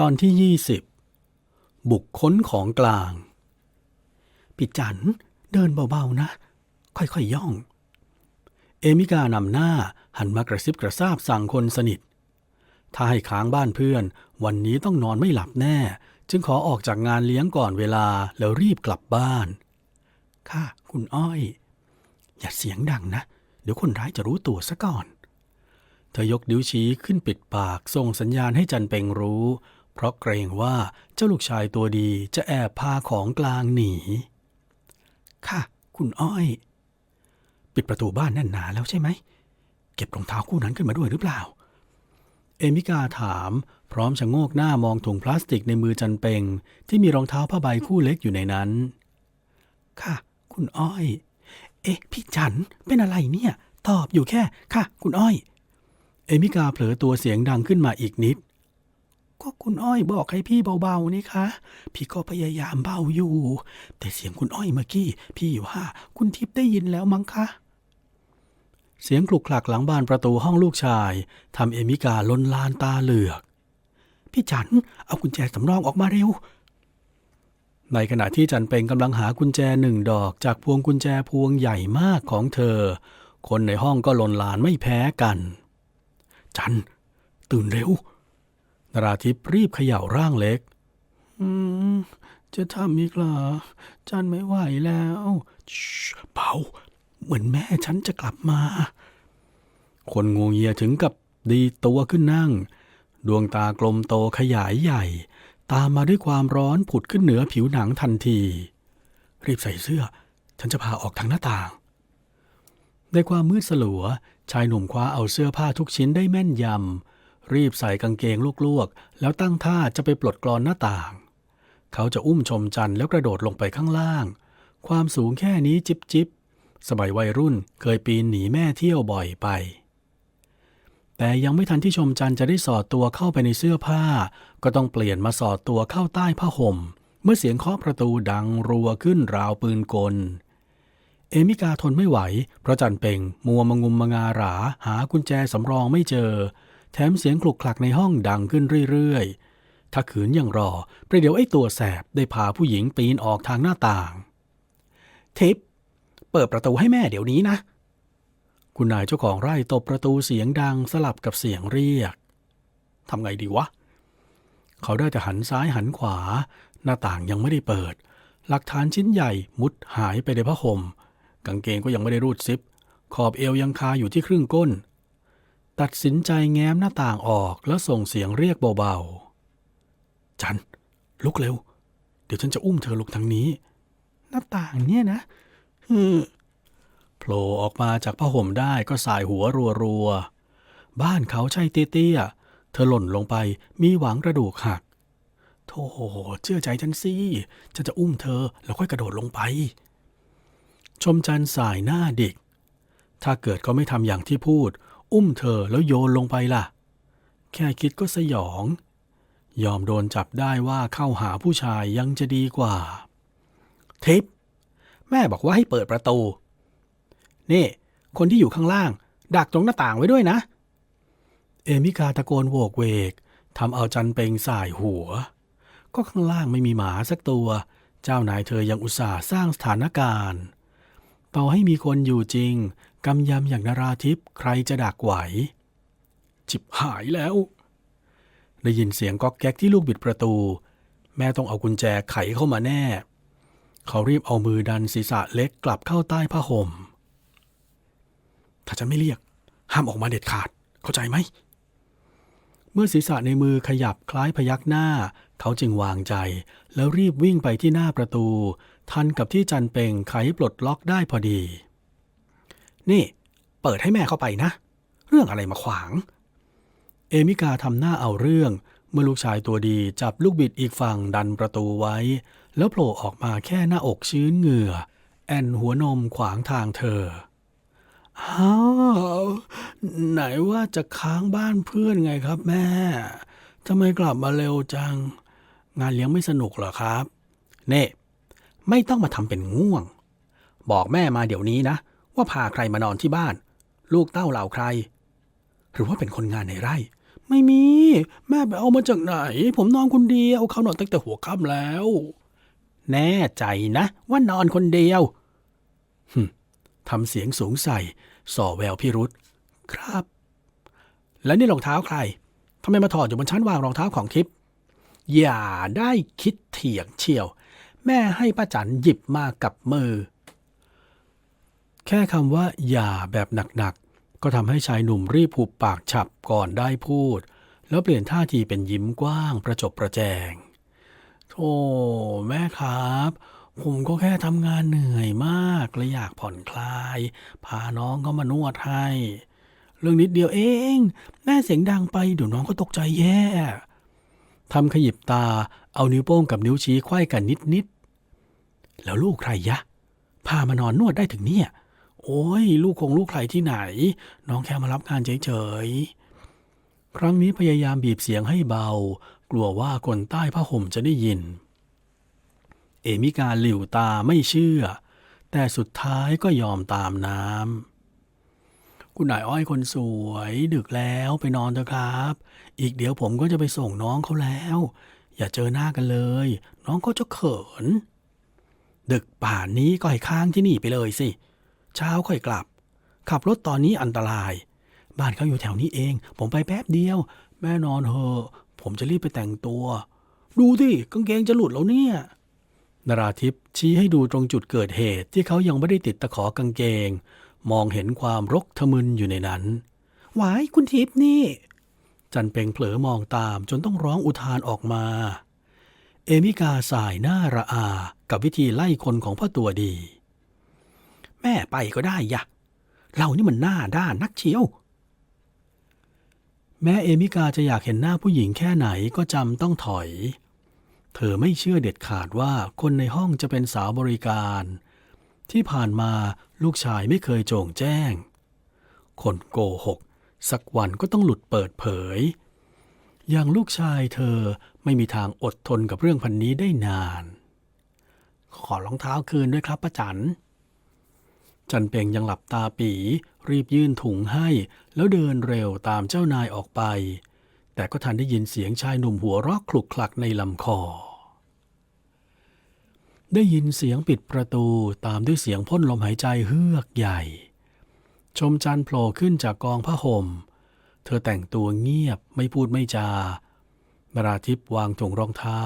ตอนที่ 20 บุกค้นของกลาง ปิจันเดินเบาๆนะ ค่อยๆย่อง เอมิกานำหน้าหันมากระซิบกระซาบสั่งคนสนิท ถ้าให้ค้างบ้านเพื่อน วันนี้ต้องนอนไม่หลับแน่ จึงขอออกจากงานเลี้ยงก่อนเวลาแล้วรีบกลับบ้าน ค่ะ คุณอ้อย อย่าเสียงดังนะ เดี๋ยวคนร้ายจะรู้ตัวซะก่อน เธอยกนิ้วชี้ขึ้นปิดปากส่งสัญญาณให้จันเปงรู้ เพราะเกรงว่าเจ้าลูกชายตัวดีจะแอบพาของกลางหนี ค่ะ คุณอ้อย ปิดประตูบ้านแน่นหนาแล้วใช่ไหม เก็บรองเท้าคู่นั้นขึ้นมาด้วยหรือเปล่า เอมิกาถามพร้อมชะโงกหน้ามองถุงพลาสติกในมือจันเปงที่มีรองเท้าผ้าใบคู่เล็กอยู่ในนั้น ค่ะ คุณอ้อย เอ๊ะ พี่จันเป็นอะไรเนี่ย ตอบอยู่แค่ ค่ะ คุณอ้อย เอมิกาเผลอตัวเสียงดังขึ้นมาอีกนิด ก็คุณอ้อยบอกให้พี่เบาๆนี่คะ พี่ก็พยายามเบาอยู่ แต่เสียงคุณอ้อยเมื่อกี้ พี่ว่าคุณทิพย์ได้ยินแล้วมั้งคะ เสียงคลุกคลักหลังบานประตูห้องลูกชายทำเอมิกาล้นลานตาเหลือก พี่จันเอากุญแจสำรองออกมาเร็ว ในขณะที่จันเปงกำลังหากุญแจหนึ่งดอกจากพวงกุญแจพวงใหญ่มากของเธอ คนในห้องก็ลนลานไม่แพ้กัน จันตื่นเร็ว นราทิพรีบเขย่าร่างเล็ก อืม จะทำอีกเหรอจันไม่ไหวแล้วเบาเหมือนแม่ฉันจะกลับมา คนงวงเงียถึงกับดีตัวขึ้นนั่ง ดวงตากลมโตขยายใหญ่ ตามมาด้วยความร้อนผุดขึ้นเหนือผิวหนังทันที รีบใส่เสื้อ ฉันจะพาออกทางหน้าต่าง ในความมืดสลัวชายหนุ่มคว้าเอาเสื้อผ้าทุกชิ้นได้แม่นยำ รีบใส่กางเกงลวกๆ แล้วตั้งท่าจะไปปลดกรอนหน้าต่าง เขาจะอุ้มชมจันทร์แล้วกระโดดลงไปข้างล่าง ความสูงแค่นี้จิบจิบสมัยวัยรุ่นเคยปีนหนีแม่เที่ยวบ่อยไป แต่ยังไม่ทันที่ชมจันทร์จะได้สอดตัวเข้าไปในเสื้อผ้า ก็ต้องเปลี่ยนมาสอดตัวเข้าใต้ผ้าห่ม เมื่อเสียงเคาะประตูดังรัวขึ้นราวปืนกล เอมิกาทนไม่ไหว เพราะจันเป่งมัวมงุมมงาหราหากุญแจสำรองไม่เจอ แถมเสียงคลุกคลักในห้องดังขึ้นเรื่อยๆ ถ้าขืนยังรอ ประเดี๋ยวไอ้ตัวแสบได้พาผู้หญิงปีนออกทางหน้าต่าง ทิป เปิดประตูให้แม่เดี๋ยวนี้นะ คุณนายเจ้าของไร่ตบประตูเสียงดังสลับกับเสียงเรียก ทำไงดีวะ เขาได้แต่หันซ้ายหันขวา หน้าต่างยังไม่ได้เปิด หลักฐานชิ้นใหญ่มุดหายไปในผ้าห่มกางเกงก็ยังไม่ได้รูดซิป ขอบเอวยังคาอยู่ที่ครึ่งก้น ตัดสินใจแง้มหน้าต่างออกแล้วส่งเสียงเรียกเบาๆ จัน ลุกเร็ว เดี๋ยวฉันจะอุ้มเธอลงทางนี้ หน้าต่างเนี่ยนะฮึโผล่ออกมาจากผ้าห่มได้ก็สายหัวรัวๆ บ้านเขาใช่เตี้ยๆ เธอหล่นลงไปมีหวังกระดูกหัก โธ่เชื่อใจฉันสิฉันจะอุ้มเธอแล้วค่อยกระโดดลงไป ชมจันสายหน้าเด็ก ถ้าเกิดเขาไม่ทำอย่างที่พูด อุ้มเธอแล้วโยนลงไปล่ะ แค่คิดก็สยอง ยอมโดนจับได้ว่าเข้าหาผู้ชายยังจะดีกว่า ทิป แม่บอกว่าให้เปิดประตู นี่ คนที่อยู่ข้างล่าง ดักตรงหน้าต่างไว้ด้วยนะ เอมิกาตะโกนโวกเวกทำเอาจันเปงสายหัว ก็ข้างล่างไม่มีหมาสักตัว เจ้านายเธอยังอุตส่าห์สร้างสถานการณ์ ต่อให้มีคนอยู่จริง กำยำอย่างนาราทิพย์ใครจะดักไหว จิบหายแล้ว ได้ยินเสียงก๊อกแก๊กที่ลูกบิดประตู แม่ต้องเอากุญแจไขเข้ามาแน่ เขารีบเอามือดันศีรษะเล็กกลับเข้าใต้ผ้าห่ม ถ้าจะไม่เรียก ห้ามออกมาเด็ดขาด เข้าใจไหม เมื่อศีรษะในมือขยับคล้ายพยักหน้า เขาจึงวางใจ แล้วรีบวิ่งไปที่หน้าประตู ทันกับที่จันเปงไขปลดล็อกได้พอดี นี่ เปิดให้แม่เข้าไปนะ เรื่องอะไรมาขวาง เอมิกาทำหน้าเอาเรื่อง เมื่อลูกชายตัวดีจับลูกบิดอีกฝั่งดันประตูไว้ แล้วโผล่ออกมาแค่หน้าอกชื้นเหงื่อ แอนหัวนมขวางทางเธออ้าวไหนว่าจะค้างบ้านเพื่อนไงครับแม่ ทำไมกลับมาเร็วจัง งานเลี้ยงไม่สนุกเหรอครับ เน่ ไม่ต้องมาทำเป็นง่วง บอกแม่มาเดี๋ยวนี้นะ ว่าพาใครมานอนที่บ้าน ลูกเต้าเหล่าใคร หรือว่าเป็นคนงานในไร่ ไม่มี แม่ไปเอามาจากไหน ผมนอนคนเดียวเขานอนตั้งแต่หัวค่ำแล้ว แน่ใจนะ ว่านอนคนเดียวหึทำเสียงสูงใส่ส่อแววพิรุษครับ แล้วนี่รองเท้าใครทำไมมาถอดอยู่บนชั้นวางรองเท้าของทิพย์อย่าได้คิดเถียงเชียว แม่ให้ป้าจันหยิบมากับมือ แค่คำว่าอย่าแบบหนักๆ ก็ทำให้ชายหนุ่มรีบหุบปากฉับก่อนได้พูด แล้วเปลี่ยนท่าทีเป็นยิ้มกว้างประจบประแจงโธ่แม่ครับ ผมก็แค่ทำงานเหนื่อยมากและอยากผ่อนคลาย พาน้องเขามานวดให้ เรื่องนิดเดียวเอง แม่เสียงดังไปเดี๋ยวน้องก็ตกใจแย่ทำขยิบตาเอานิ้วโป้งกับนิ้วชี้ไขว้กันนิดๆแล้วลูกใครยะ พามานอนนวดได้ถึงเนี่ย โอ้ย ลูกคงลูกใครที่ไหน น้องแค่มารับงานเฉยๆ ครั้งนี้พยายามบีบเสียงให้เบา กลัวว่าคนใต้ผ้าห่มจะได้ยิน เอมิกาหลิวตาไม่เชื่อ แต่สุดท้ายก็ยอมตามน้ำ คุณนายอ้อยคนสวย ดึกแล้วไปนอนเถอะครับ อีกเดี๋ยวผมก็จะไปส่งน้องเขาแล้ว อย่าเจอหน้ากันเลย น้องก็จะเขิน ดึกป่านนี้ก็ให้ค้างที่นี่ไปเลยสิเช้าค่อยกลับ ขับรถตอนนี้อันตราย บ้านเขาอยู่แถวนี้เอง ผมไปแป๊บเดียว แม่นอนเถอะผมจะรีบไปแต่งตัว ดูดิกางเกงจะหลุดแล้วเนี่ยนราทิพย์ชี้ให้ดูตรงจุดเกิดเหตุที่เขายังไม่ได้ติดตะขอกางเกง มองเห็นความรกทะมึนอยู่ในนั้นหวายคุณทิพย์นี่ จันเปงเผลอมองตามจนต้องร้องอุทานออกมา เอมิกาสายหน้าระอา กับวิธีไล่คนของพ่อตัวดี ม่ไปก็ได้ยะ เรานี่มันหน้าด้านนักเชียว แม้เอมิกาจะอยากเห็นหน้าผู้หญิงแค่ไหนก็จำต้องถอย เธอไม่เชื่อเด็ดขาดว่าคนในห้องจะเป็นสาวบริการ ที่ผ่านมาลูกชายไม่เคยโจงแจ้ง คนโกหก สักวันก็ต้องหลุดเปิดเผย อย่างลูกชายเธอไม่มีทางอดทนกับเรื่องพันนี้ได้นาน ขอรองเท้าคืนด้วยครับป้าจัน จันเปงยังหลับตาปีรีบยื่นถุงให้ แล้วเดินเร็วตามเจ้านายออกไป แต่ก็ทันได้ยินเสียงชายหนุ่มหัวรอกคลุกคลักในลำคอ ได้ยินเสียงปิดประตูตามด้วยเสียงพ่นลมหายใจเฮือกใหญ่ ชมจันโผล่ขึ้นจากกองผ้าห่ม เธอแต่งตัวเงียบไม่พูดไม่จา นราทิพย์วางถุงรองเท้า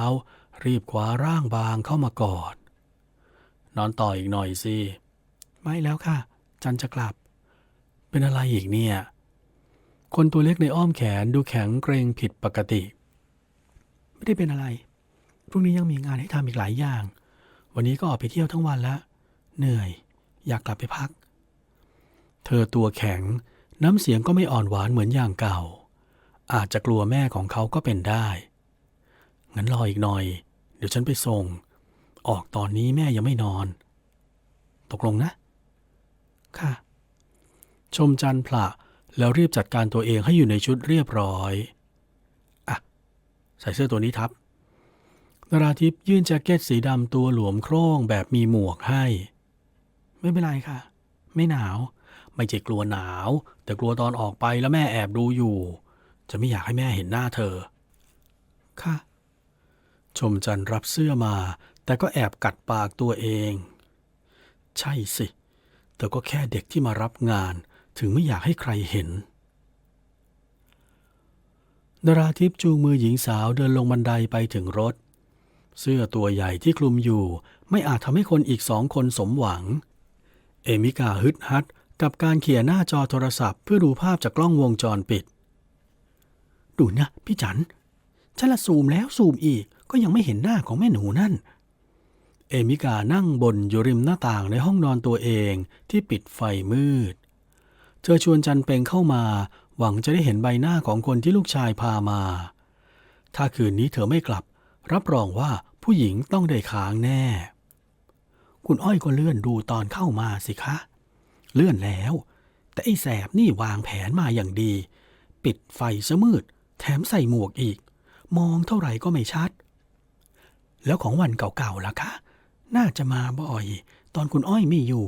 รีบคว้าร่างบางเข้ามากอด นอนต่ออีกหน่อยสิ ไม่แล้วค่ะ จันจะกลับ เป็นอะไรอีกเนี่ย คนตัวเล็กในอ้อมแขนดูแข็งเกรงผิดปกติ ไม่ได้เป็นอะไร พรุ่งนี้ยังมีงานให้ทำอีกหลายอย่าง วันนี้ก็ออกไปเที่ยวทั้งวันแล้วเหนื่อย อยากกลับไปพัก เธอตัวแข็ง น้ำเสียงก็ไม่อ่อนหวานเหมือนอย่างเก่า อาจจะกลัวแม่ของเขาก็เป็นได้ งั้นรออีกหน่อย เดี๋ยวฉันไปส่ง ออกตอนนี้แม่ยังไม่นอน ตกลงนะ ค่ะ ชมจันทร์ผละแล้วรีบจัดการตัวเองให้อยู่ในชุดเรียบร้อย อะ ใส่เสื้อตัวนี้ทับนราทิพย์ยื่นแจ็คเก็ตสีดำตัวหลวมโคร่งแบบมีหมวกให้ ไม่เป็นไรค่ะ ไม่หนาว ไม่ใช่กลัวหนาว แต่กลัวตอนออกไปแล้วแม่แอบดูอยู่ จะไม่อยากให้แม่เห็นหน้าเธอ ค่ะ ชมจันร์รับเสื้อมา แต่ก็แอบกัดปากตัวเอง ใช่สิ เธอก็แค่เด็กที่มารับงานถึงไม่อยากให้ใครเห็นนราทิพย์จูงมือหญิงสาวเดินลงบันไดไปถึงรถ เสื้อตัวใหญ่ที่คลุมอยู่ ไม่อาจทำให้คนอีกสองคนสมหวัง เอมิกาฮึดฮัดกับการเขี่ยหน้าจอโทรศัพท์เพื่อดูภาพจากกล้องวงจรปิด ดูนะ พี่จันฉันละซูมแล้วซูมอีกก็ยังไม่เห็นหน้าของแม่หนูนั่น เอมิกานั่งบนอยู่ริมหน้าต่างในห้องนอนตัวเองที่ปิดไฟมืด เธอชวนจันเปงเข้ามา หวังจะได้เห็นใบหน้าของคนที่ลูกชายพามา ถ้าคืนนี้เธอไม่กลับ รับรองว่าผู้หญิงต้องได้ค้างแน่ คุณอ้อยก็เลื่อนดูตอนเข้ามาสิคะ เลื่อนแล้ว แต่ไอ้แสบนี่วางแผนมาอย่างดี ปิดไฟซะมืด แถมใส่หมวกอีก มองเท่าไหร่ก็ไม่ชัด แล้วของวันเก่าๆล่ะคะ น่าจะมาบ่อย ตอนคุณอ้อยไม่อยู่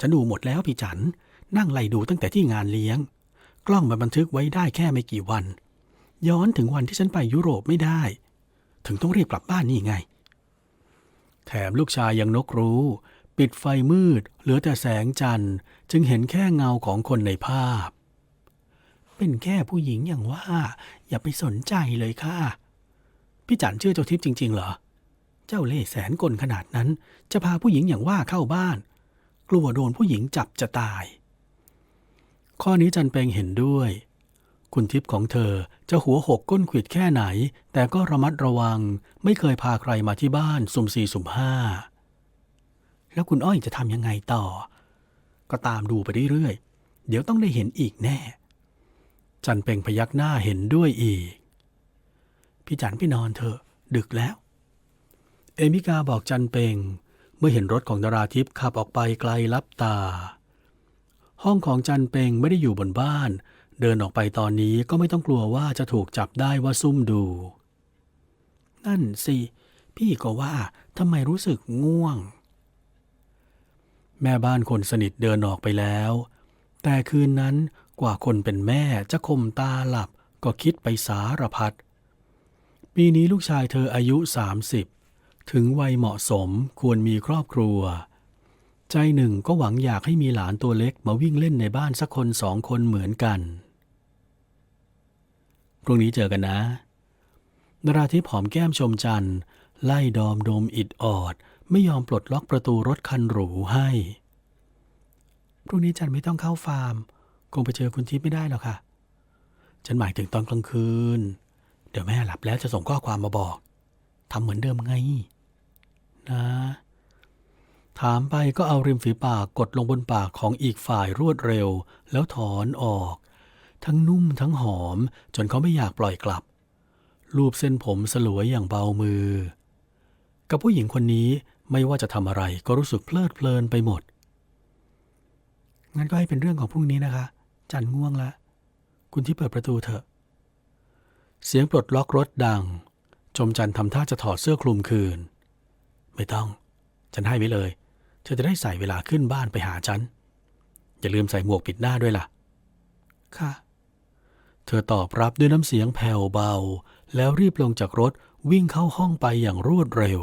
ฉันดูหมดแล้วพี่จัน นั่งไล่ดูตั้งแต่ที่งานเลี้ยง กล้องมันบันทึกไว้ได้แค่ไม่กี่วัน ย้อนถึงวันที่ฉันไปยุโรปไม่ได้ ถึงต้องรีบกลับบ้านนี่ไง แถมลูกชายยังนกรู้ ปิดไฟมืด เหลือแต่แสงจันทร์ จึงเห็นแค่เงาของคนในภาพ เป็นแค่ผู้หญิงอย่างว่า อย่าไปสนใจเลยค่ะ พี่จันเชื่อเจ้าทิพย์จริง ๆ เหรอ เจ้าเล่ห์แสนกลขนาดนั้น จะพาผู้หญิงอย่างว่าเข้าบ้าน กลัวโดนผู้หญิงจับจะตาย ข้อนี้จันเปงเห็นด้วย คุณทิพย์ของเธอจะหัวหกก้นขวิดแค่ไหน แต่ก็ระมัดระวัง ไม่เคยพาใครมาที่บ้านสุ่มสี่สุ่มห้า แล้วคุณอ้อยจะทำยังไงต่อ ก็ตามดูไปเรื่อยๆ เดี๋ยวต้องได้เห็นอีกแน่ จันเปงพยักหน้าเห็นด้วยอีก พี่จันพี่นอนเถอะดึกแล้ว เอมิกาบอกจันเปง เมื่อเห็นรถของดาราทิพย์ขับออกไปไกลลับตา ห้องของจันเปงไม่ได้อยู่บนบ้าน เดินออกไปตอนนี้ก็ไม่ต้องกลัวว่าจะถูกจับได้ว่าซุ่มดู นั่นสิ พี่ก็ว่าทำไมรู้สึกง่วง แม่บ้านคนสนิทเดินออกไปแล้ว แต่คืนนั้นกว่าคนเป็นแม่จะคมตาหลับก็คิดไปสารพัดปีนี้ลูกชายเธออายุ 30 ถึงวัยเหมาะสมควรมีครอบครัว ใจหนึ่งก็หวังอยากให้มีหลานตัวเล็กมาวิ่งเล่นในบ้านสักคนสองคนเหมือนกัน พรุ่งนี้เจอกันนะนราทิพย์หอมแก้มชมจันทร์ไล่ดอมดมอิดออด ไม่ยอมปลดล็อกประตูรถคันหรูให้ พรุ่งนี้จันไม่ต้องเข้าฟาร์ม คงไปเจอคุณทิพย์ไม่ได้หรอกค่ะ ฉันหมายถึงตอนกลางคืน เดี๋ยวแม่หลับแล้วจะส่งข้อความมาบอก ทำเหมือนเดิมไง นะ ถามไปก็เอาริมฝีปากกดลงบนปากของอีกฝ่ายรวดเร็ว แล้วถอนออก ทั้งนุ่มทั้งหอมจนเขาไม่อยากปล่อยกลับ รูปเส้นผมสลวยอย่างเบามือ กับผู้หญิงคนนี้ไม่ว่าจะทำอะไรก็รู้สึกเพลิดเพลินไปหมด งั้นก็ให้เป็นเรื่องของพรุ่งนี้นะคะ จันง่วงละ คุณที่เปิดประตูเถอะ เสียงปลดล็อกรถดังชมจันทำท่าจะถอดเสื้อคลุมคืน ไม่ต้อง ฉันให้ไว้เลย เธอจะได้ใส่เวลาขึ้นบ้านไปหาฉัน อย่าลืมใส่หมวกปิดหน้าด้วยล่ะ ค่ะ เธอตอบรับด้วยน้ำเสียงแผ่วเบา แล้วรีบลงจากรถวิ่งเข้าห้องไปอย่างรวดเร็ว